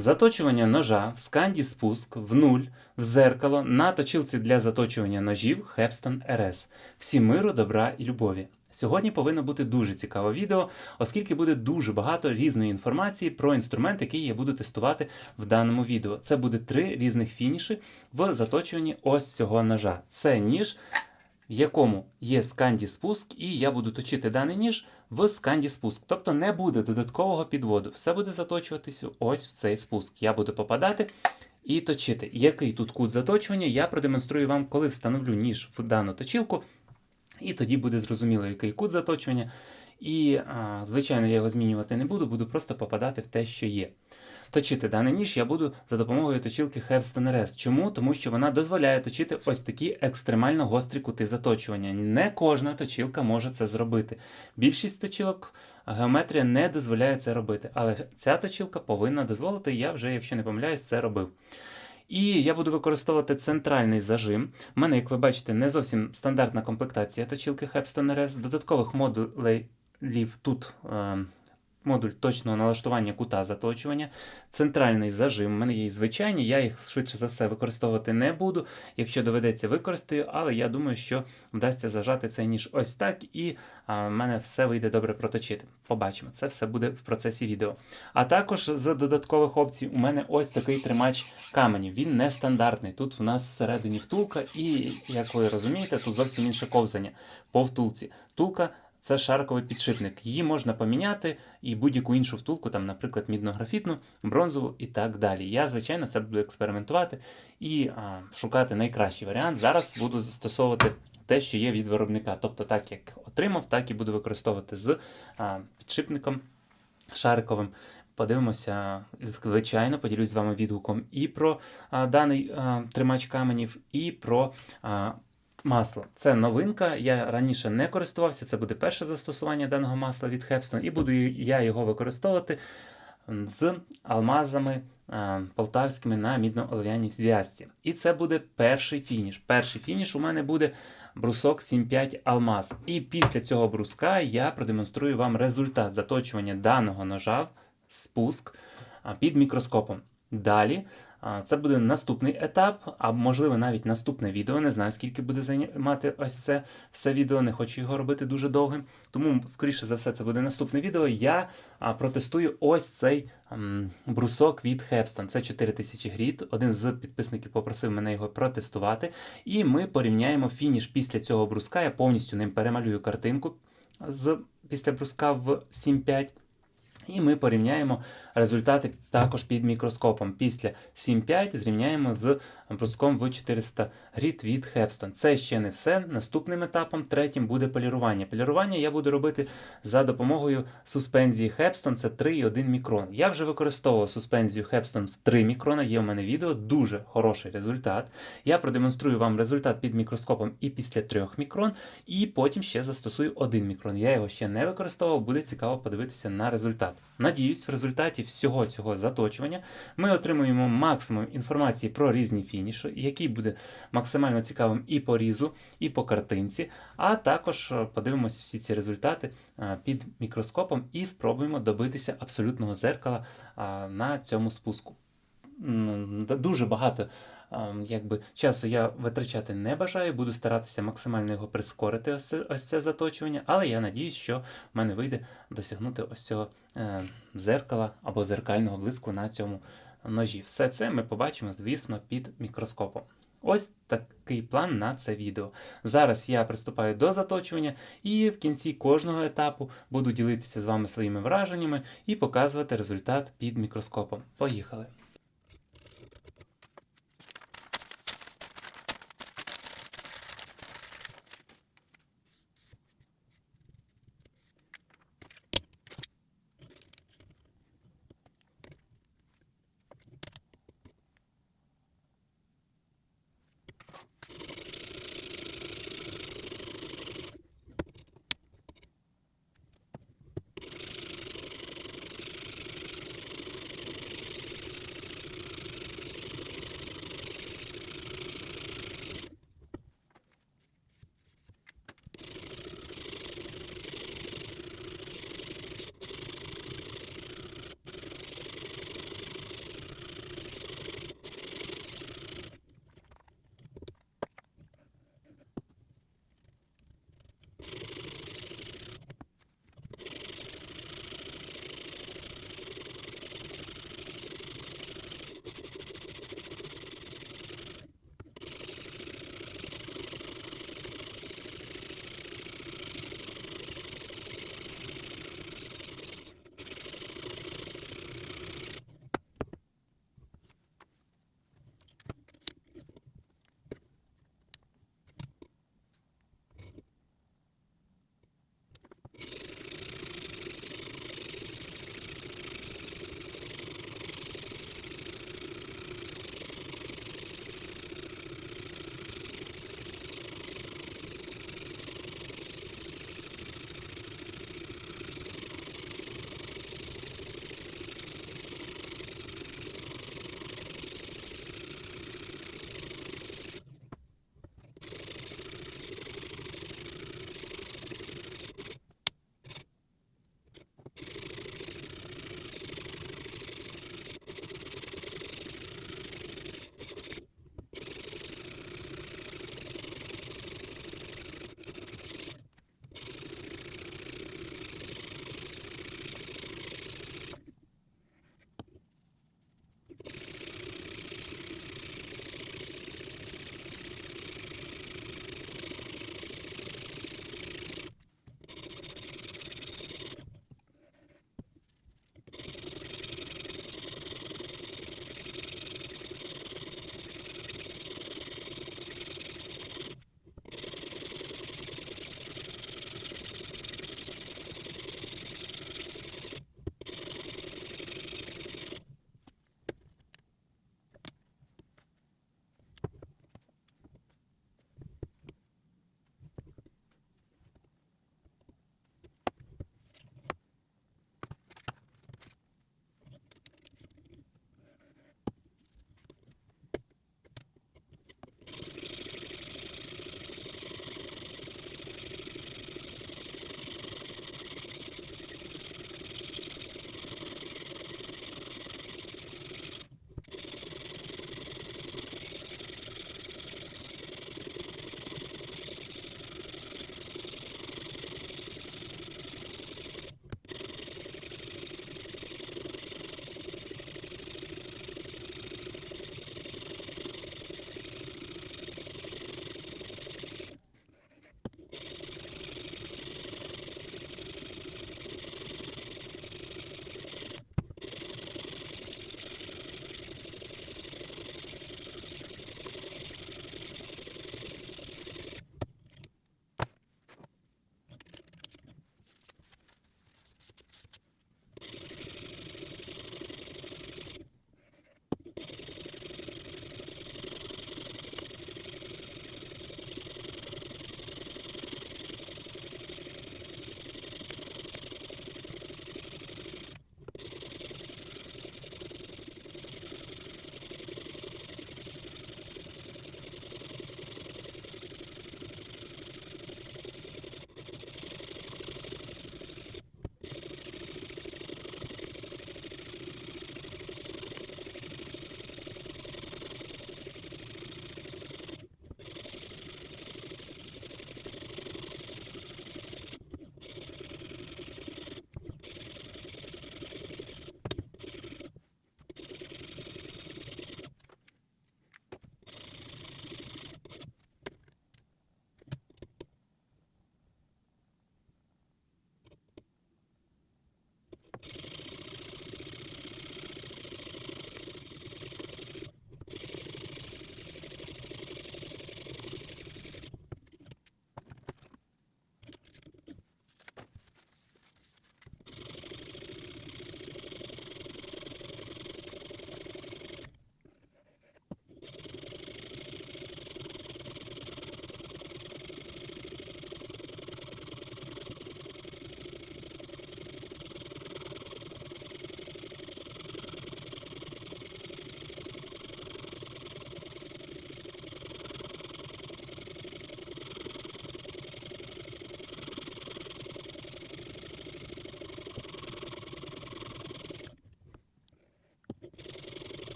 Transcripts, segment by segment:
Заточування ножа в сканді спуск в нуль в зеркало на точилці для заточування ножів Hepston RS. Всім миру, добра і любові. Сьогодні повинно бути дуже цікаве відео, оскільки буде дуже багато різної інформації про інструмент, який я буду тестувати в даному відео. Це буде три різних фініші в заточуванні ось цього ножа. Це ніж, в якому є сканді спуск, і я буду точити даний ніж в сканді спуск. Тобто не буде додаткового підводу. Все буде заточуватися ось в цей спуск. Я буду попадати і точити. Який тут кут заточування, я продемонструю вам, коли встановлю ніж в дану точилку. І тоді буде зрозуміло, який кут заточування. І, звичайно, я його змінювати не буду, буду просто попадати в те, що є. Точити даний ніж я буду за допомогою точилки Hepston RS. Чому? Тому що вона дозволяє точити ось такі екстремально гострі кути заточування. Не кожна точилка може це зробити. Більшість точилок геометрія не дозволяє це робити, але ця точилка повинна дозволити, я вже, якщо не помиляюсь, це робив. І я буду використовувати центральний зажим. У мене, як ви бачите, не зовсім стандартна комплектація точилки Hepston RS. Додаткових модулів тут е, модуль точного налаштування кута заточування, центральний зажим. У мене є і звичайні, я їх швидше за все використовувати не буду. Якщо доведеться, використаю, але я думаю, що вдасться зажати цей ніж ось так, і в мене все вийде добре проточити. Побачимо, це все буде в процесі відео. А також з додаткових опцій у мене ось такий тримач каменів. Він нестандартний. Тут в нас всередині втулка, і, як ви розумієте, тут зовсім інше ковзання по втулці. Втулка це шарковий підшипник. Її можна поміняти і будь-яку іншу втулку, там, наприклад, мідно-графітну, бронзову і так далі. Я, звичайно, це буду експериментувати і а, шукати найкращий варіант. Зараз буду застосовувати те, що є від виробника. Тобто, так як отримав, так і буду використовувати з а, підшипником шариковим. Подивимося, звичайно, поділюсь з вами відгуком і про а, даний а, тримач каменів, і про а, масло. Це новинка. Я раніше не користувався. Це буде перше застосування даного масла від Hepston, і буду я його використовувати з алмазами а, полтавськими на мідно-олов'яній зв'язці. І це буде перший фініш. Перший фініш у мене буде брусок 7,5 алмаз. І після цього бруска я продемонструю вам результат заточування даного ножа спуск під мікроскопом. Далі це буде наступний етап, а можливо навіть наступне відео. Не знаю, скільки буде займати ось це все відео. Не хочу його робити дуже довгим. Тому, скоріше за все, це буде наступне відео. Я протестую ось цей брусок від Hepston. Це 4000 гріт. Один з підписників попросив мене його протестувати. І ми порівняємо фініш після цього бруска. Я повністю ним перемалюю картинку з після бруска в 7.5. І ми порівняємо результати також під мікроскопом. Після 7.5 зрівняємо з бруском в 400 гріт від Hepston. Це ще не все. Наступним етапом, третім, буде полірування. Полірування я буду робити за допомогою суспензії Hepston, це 3,1 мікрон. Я вже використовував суспензію Hepston в 3 мікрона, є у мене відео, дуже хороший результат. Я продемонструю вам результат під мікроскопом і після 3 мікрон, і потім ще застосую 1 мікрон. Я його ще не використовував, буде цікаво подивитися на результат. Надіюсь, в результаті всього цього заточування ми отримуємо максимум інформації про різні фініші, який буде максимально цікавим і по різу, і по картинці. А також е, подивимося всі ці результати е, під мікроскопом і спробуємо добитися абсолютного зеркала е, на цьому спуску. Дуже багато якби, часу я витрачати не бажаю, буду старатися максимально його прискорити, ось ось це заточування, але я надіюсь, що в мене вийде досягнути ось цього е, зеркала або зеркального блиску на цьому ножі. Все це ми побачимо, звісно, під мікроскопом. Ось такий план на це відео. Зараз я приступаю до заточування, і в кінці кожного етапу буду ділитися з вами своїми враженнями і показувати результат під мікроскопом. Поїхали!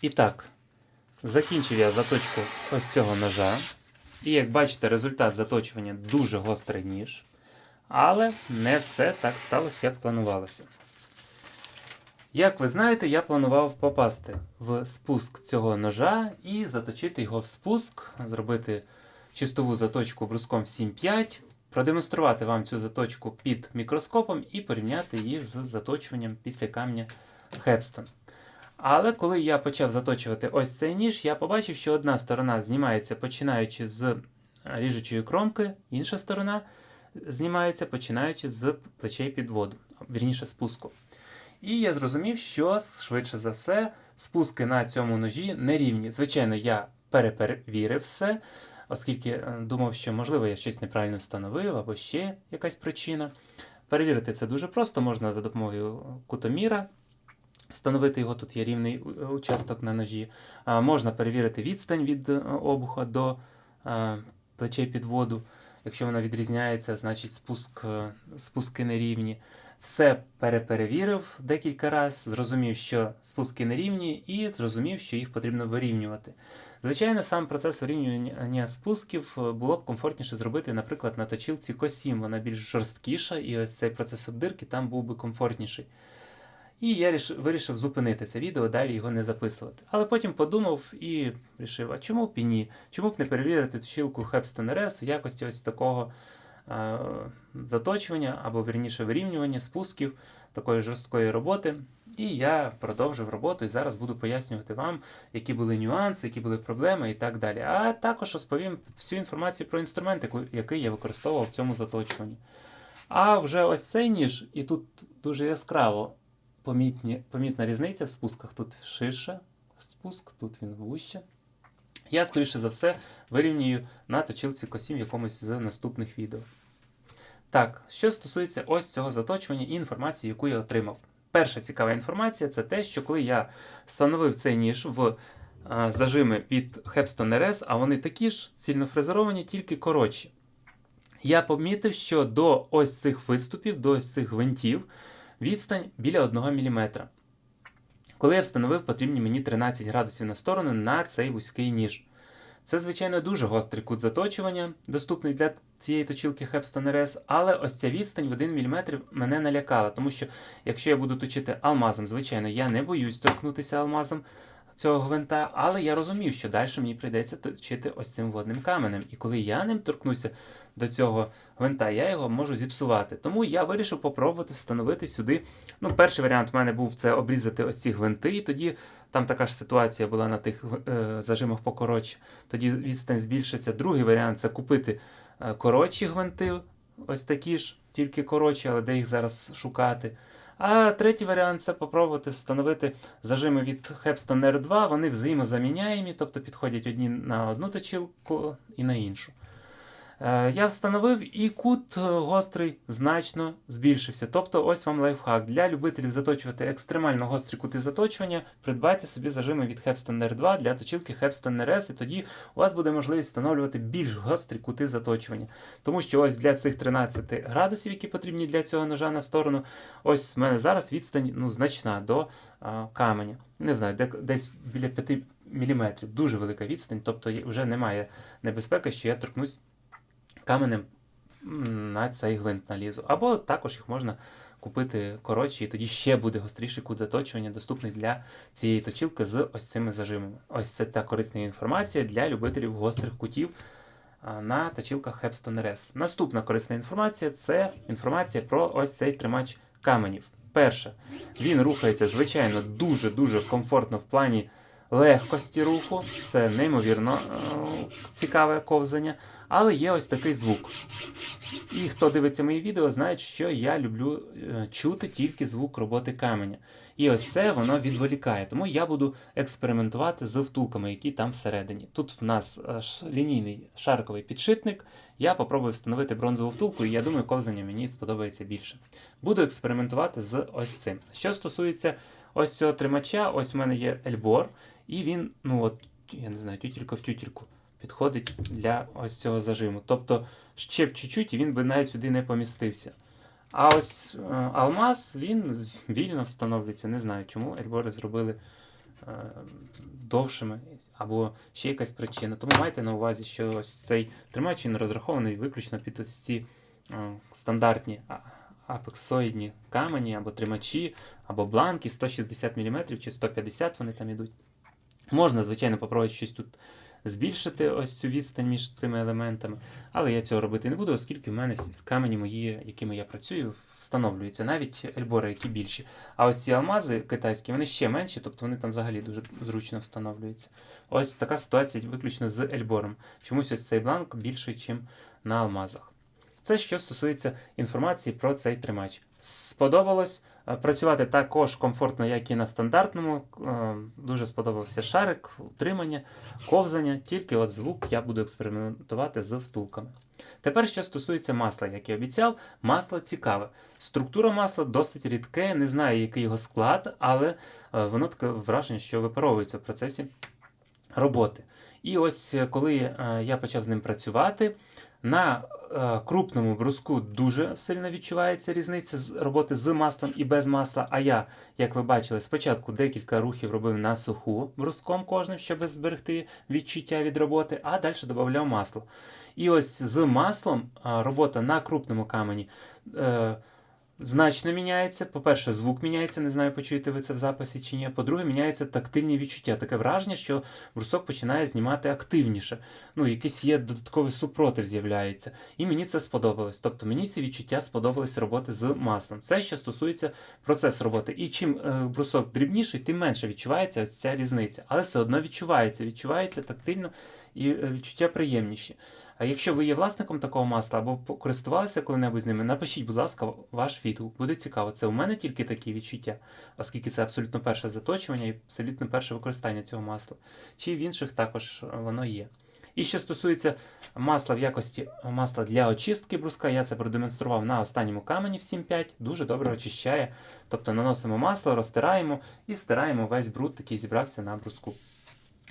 І так, закінчив я заточку ось цього ножа. І як бачите, результат заточування дуже гострий ніж. Але не все так сталося, як планувалося. Як ви знаєте, я планував попасти в спуск цього ножа і заточити його в спуск, зробити чистову заточку бруском в 7.5, продемонструвати вам цю заточку під мікроскопом і порівняти її з заточуванням після камня Хепстон. Але коли я почав заточувати ось цей ніж, я побачив, що одна сторона знімається починаючи з ріжучої кромки, інша сторона знімається починаючи з плечей підводу, вірніше спуску. І я зрозумів, що швидше за все спуски на цьому ножі нерівні. Звичайно, я переперевірив все, оскільки е, думав, що можливо я щось неправильно встановив або ще якась причина. Перевірити це дуже просто, можна за допомогою кутоміра. Встановити його тут є рівний участок на ножі. Можна перевірити відстань від е, обуха до е, плечей підводу. Якщо вона відрізняється, значить спуск, е, спуски нерівні. Все переперевірив декілька разів, зрозумів, що спуски нерівні, і зрозумів, що їх потрібно вирівнювати. Звичайно, сам процес вирівнювання спусків було б комфортніше зробити, наприклад, на точилці Косім. Вона більш жорсткіша, і ось цей процес обдирки там був би комфортніший. І я вирішив зупинити це відео, далі його не записувати. Але потім подумав і вирішив, а чому б і ні? Чому б не перевірити точилку Hepstone RS в якості ось такого е, заточування або вірніше вирівнювання спусків такої жорсткої роботи. І я продовжив роботу і зараз буду пояснювати вам, які були нюанси, які були проблеми і так далі. А також розповім всю інформацію про інструмент, який я використовував в цьому заточуванні. А вже ось цей ніж, і тут дуже яскраво помітні, помітна різниця в спусках. Тут ширше спуск, тут він вужче. Я, скоріше за все, вирівнюю на точилці косім в якомусь з наступних відео. Так, що стосується ось цього заточування і інформації, яку я отримав. Перша цікава інформація це те, що коли я встановив цей ніж в а, зажими від Hepstone RS, а вони такі ж цільнофрезеровані, тільки коротші. Я помітив, що до ось цих виступів, до ось цих гвинтів відстань біля 1 мм. Коли я встановив потрібні мені 13 градусів на сторону на цей вузький ніж. Це, звичайно, дуже гострий кут заточування, доступний для цієї точилки Hepstone RS, але ось ця відстань в 1 мм мене налякала, тому що якщо я буду точити алмазом, звичайно, я не боюсь торкнутися алмазом цього гвинта, але я розумів, що далі мені прийдеться точити ось цим водним каменем. І коли я ним торкнуся до цього гвинта, я його можу зіпсувати. Тому я вирішив попробувати встановити сюди. Ну, перший варіант в мене був це обрізати ось ці гвинти, і тоді там така ж ситуація була на тих е, зажимах покоротше. Тоді відстань збільшиться. Другий варіант це купити е, коротші гвинти, ось такі ж, тільки коротші, але де їх зараз шукати. А третій варіант це попробувати встановити зажими від Hepston R2. Вони взаємозаміняємі, тобто підходять одні на одну точілку і на іншу. Е, Я встановив і кут е, гострий значно збільшився. Тобто, ось вам лайфхак. Для любителів заточувати екстремально гострі кути заточування, придбайте собі зажими від Hepstone R2 для точилки Hepstone RS, і тоді у вас буде можливість встановлювати більш гострі кути заточування. Тому що ось для цих 13 градусів, які потрібні для цього ножа на сторону, ось в мене зараз відстань ну, значна до а, каменя. Не знаю, де, десь біля 5 мм. Дуже велика відстань, тобто вже немає небезпеки, що я торкнусь каменем на цей гвинт налізу. Або також їх можна купити коротші, і тоді ще буде гостріший кут заточування, доступний для цієї точилки з ось цими зажимами. Ось це та корисна інформація для любителів гострих кутів на точилках Hepstone RS. Наступна корисна інформація це інформація про ось цей тримач каменів. Перше, він рухається, звичайно, дуже-дуже комфортно в плані легкості руху. Це неймовірно е, цікаве ковзання. Але є ось такий звук. І хто дивиться мої відео, знає, що я люблю е, чути тільки звук роботи каменя. І ось це воно відволікає. Тому я буду експериментувати з втулками, які там всередині. Тут в нас лінійний шарковий підшипник. Я попробую встановити бронзову втулку, і я думаю, ковзання мені сподобається більше. Буду експериментувати з ось цим. Що стосується ось цього тримача, ось в мене є ельбор, і він, ну от, я не знаю, тютілька в тютільку підходить для ось цього зажиму. Тобто ще б чуть-чуть, і він би навіть сюди не помістився. А ось е, алмаз він вільно встановлюється. Не знаю, чому ельбори зробили е, довшими, або ще якась причина. Тому майте на увазі, що ось цей тримач він розрахований виключно під ось ці е, стандартні апексоїдні камені або тримачі, або бланки 160 мм чи 150 вони там ідуть. Можна, звичайно, попробувати щось тут збільшити ось цю відстань між цими елементами, але я цього робити не буду, оскільки в мене всі камені мої, якими я працюю, встановлюються, навіть ельбори, які більші. А ось ці алмази китайські, вони ще менші, тобто вони там взагалі дуже зручно встановлюються. Ось така ситуація виключно з ельбором. Чомусь ось цей бланк більший, ніж на алмазах. Це що стосується інформації про цей тримач. Сподобалось працювати також комфортно, як і на стандартному. Е, Дуже сподобався шарик, утримання, ковзання, тільки от звук я буду експериментувати з втулками. Тепер, що стосується масла, як і обіцяв, масло цікаве. Структура масла досить рідке, не знаю, який його склад, але е, воно таке враження, що випаровується в процесі роботи. І ось е, коли е, я почав з ним працювати, на е, крупному бруску дуже сильно відчувається різниця з роботи з маслом і без масла. А я, як ви бачили, спочатку декілька рухів робив на суху бруском кожним, щоб зберегти відчуття від роботи, а далі додавав масло. І ось з маслом а, робота на крупному камені. Значно міняється. По-перше, звук міняється, не знаю, почуєте ви це в записі чи ні. По-друге, міняється тактильні відчуття. Таке враження, що брусок починає знімати активніше. Ну, якийсь є додатковий супротив з'являється. І мені це сподобалось. Тобто мені ці відчуття сподобались роботи з маслом. Це що стосується процесу роботи. І чим е, брусок дрібніший, тим менше відчувається ось ця різниця. Але все одно відчувається, відчувається тактильно і е, відчуття приємніші. А якщо ви є власником такого масла або користувалися коли-небудь з ними, напишіть, будь ласка, ваш відгук. Буде цікаво. Це у мене тільки такі відчуття, оскільки це абсолютно перше заточування і абсолютно перше використання цього масла. Чи в інших також воно є. І що стосується масла в якості масла для очистки бруска, я це продемонстрував на останньому камені в 7.5, дуже добре очищає. Тобто наносимо масло, розтираємо і стираємо весь бруд, який зібрався на бруску.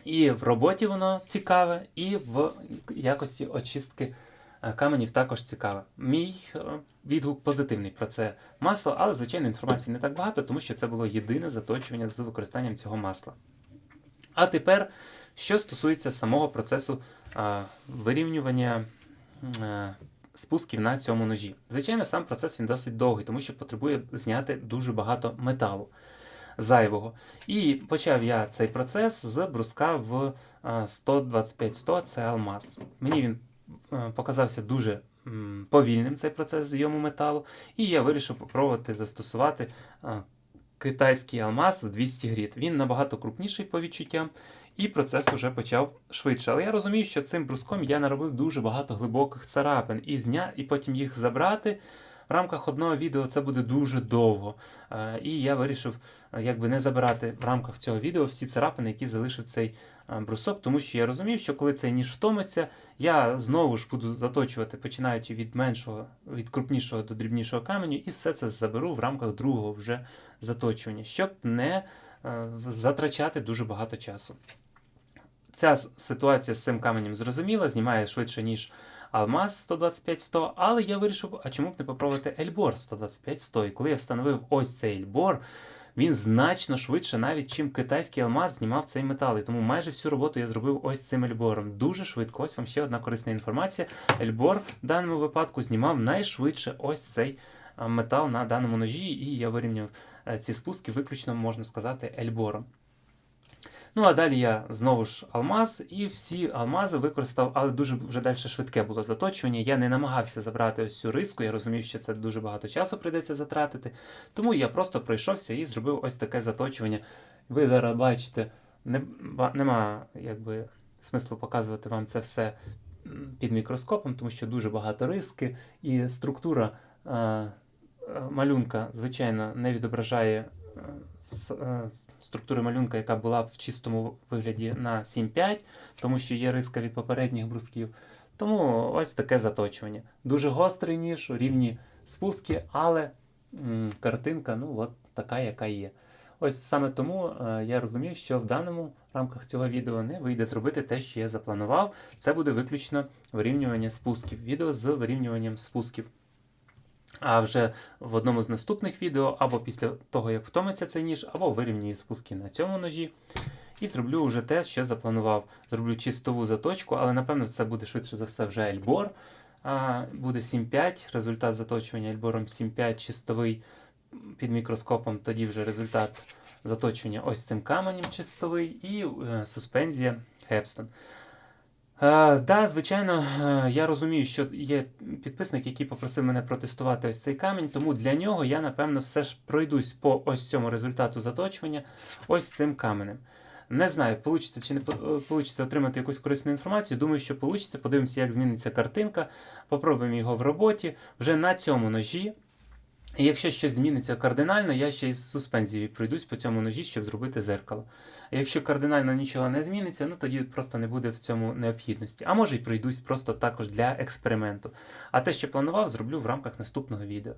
І в роботі воно цікаве, і в якості очистки е, каменів також цікаве. Мій е, відгук позитивний про це масло, але, звичайно, інформації не так багато, тому що це було єдине заточування з використанням цього масла. А тепер, що стосується самого процесу вирівнювання спусків на цьому ножі. Звичайно, сам процес він досить довгий, тому що потребує зняти дуже багато металу зайвого. І почав я цей процес з бруска в 125-100, це алмаз. Мені він е, показався дуже повільним цей процес зйому металу, і я вирішив спробувати застосувати е, китайський алмаз в 200 гріт. Він набагато крупніший по відчуттям, і процес вже почав швидше. Але я розумію, що цим бруском я наробив дуже багато глибоких царапин і зня, і потім їх забрати. В рамках одного відео це буде дуже довго. Е, І я вирішив е, якби не забирати в рамках цього відео всі царапини, які залишив цей е, брусок, тому що я розумів, що коли цей ніж втомиться, я знову ж буду заточувати, починаючи від меншого, від крупнішого до дрібнішого каменю, і все це заберу в рамках другого вже заточування, щоб не затрачати дуже багато часу. Ця ситуація з цим каменем зрозуміла, знімає швидше, ніж Алмаз 125-100, але я вирішив, а чому б не попробувати Ельбор 125-100. І коли я встановив ось цей Ельбор, він значно швидше, навіть чим китайський алмаз знімав цей метал. І тому майже всю роботу я зробив ось цим Ельбором. Дуже швидко. Ось вам ще одна корисна інформація. Ельбор в даному випадку знімав найшвидше ось цей метал на даному ножі, і я вирівняв е, ці спуски виключно, можна сказати, Ельбором. Ну, а далі я знову ж алмаз, і всі алмази використав, але дуже вже далі швидке було заточування. Я не намагався забрати ось цю риску, я розумів, що це дуже багато часу прийдеться затратити. Тому я просто пройшовся і зробив ось таке заточування. Ви зараз бачите, не, нема якби, смислу показувати вам це все під мікроскопом, тому що дуже багато риски, і структура е, е, малюнка, звичайно, не відображає е, е, структури малюнка, яка була б в чистому вигляді на 7.5, тому що є риска від попередніх брусків. Тому ось таке заточування. Дуже гострий ніж, рівні спуски, але м, картинка ну, от така, яка є. Ось саме тому е, я розумів, що в даному рамках цього відео не вийде зробити те, що я запланував. Це буде виключно вирівнювання спусків. Відео з вирівнюванням спусків. А вже в одному з наступних відео, або після того, як втомиться цей ніж, або вирівнюю спуски на цьому ножі. І зроблю вже те, що запланував. Зроблю чистову заточку, але напевно це буде швидше за все вже ельбор. Буде 7,5, результат заточування ельбором 7,5 чистовий під мікроскопом. Тоді вже результат заточування ось цим каменем чистовий і е, суспензія Хепстон. Е, да, звичайно, е, я розумію, що є підписник, який попросив мене протестувати ось цей камінь, тому для нього я, напевно, все ж пройдусь по ось цьому результату заточування ось цим каменем. Не знаю, получиться чи не вийде отримати якусь корисну інформацію. Думаю, що вийде. Подивимося, як зміниться картинка. Попробуємо його в роботі вже на цьому ножі. І якщо щось зміниться кардинально, я ще із суспензією пройдусь по цьому ножі, щоб зробити зеркало. А якщо кардинально нічого не зміниться, ну тоді просто не буде в цьому необхідності. А може й пройдусь просто також для експерименту. А те, що планував, зроблю в рамках наступного відео.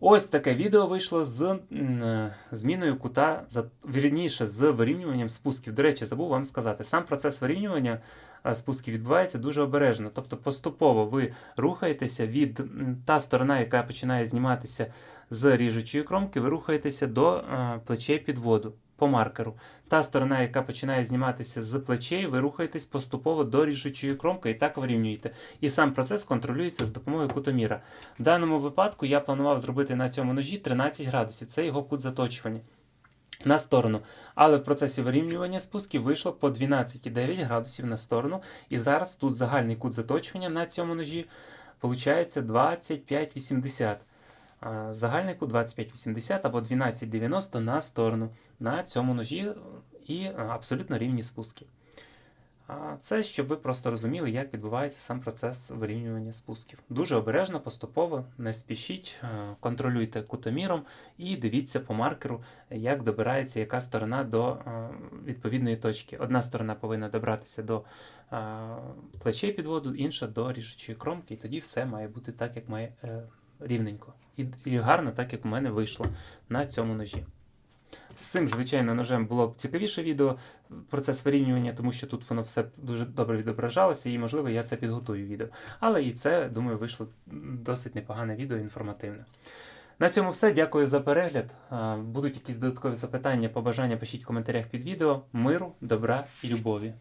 Ось таке відео вийшло з е, зміною кута, вірніше, з вирівнюванням спусків. До речі, забув вам сказати, сам процес вирівнювання е, спусків відбувається дуже обережно. Тобто поступово ви рухаєтеся від та сторона, яка починає зніматися з ріжучої кромки, ви рухаєтеся до е, плечей підводу по маркеру. Та сторона, яка починає зніматися з плечей, ви рухаєтесь поступово до ріжучої кромки і так вирівнюєте. І сам процес контролюється з допомогою кутоміра. В даному випадку я планував зробити на цьому ножі 13 градусів. Це його кут заточування. На сторону, але в процесі вирівнювання спусків вийшло по 12,9 градусів на сторону. І зараз тут загальний кут заточування на цьому ножі виходить 25,80. Кут 25,80 або 12,90 на сторону на цьому ножі і абсолютно рівні спуски. Це щоб ви просто розуміли, як відбувається сам процес вирівнювання спусків. Дуже обережно, поступово, не спішіть, е, контролюйте кутоміром і дивіться по маркеру, як добирається яка сторона до е, відповідної точки. Одна сторона повинна добратися до е, плечей підводу, інша до ріжучої кромки, і тоді все має бути так, як має е, рівненько. І, і гарно, так як у мене вийшло на цьому ножі. З цим, звичайно, ножем було б цікавіше відео, процес вирівнювання, тому що тут воно все дуже добре відображалося, і, можливо, я це підготую відео. Але і це, думаю, вийшло досить непогане відео, інформативне. На цьому все. Дякую за перегляд. Будуть якісь додаткові запитання, побажання, пишіть в коментарях під відео. Миру, добра і любові.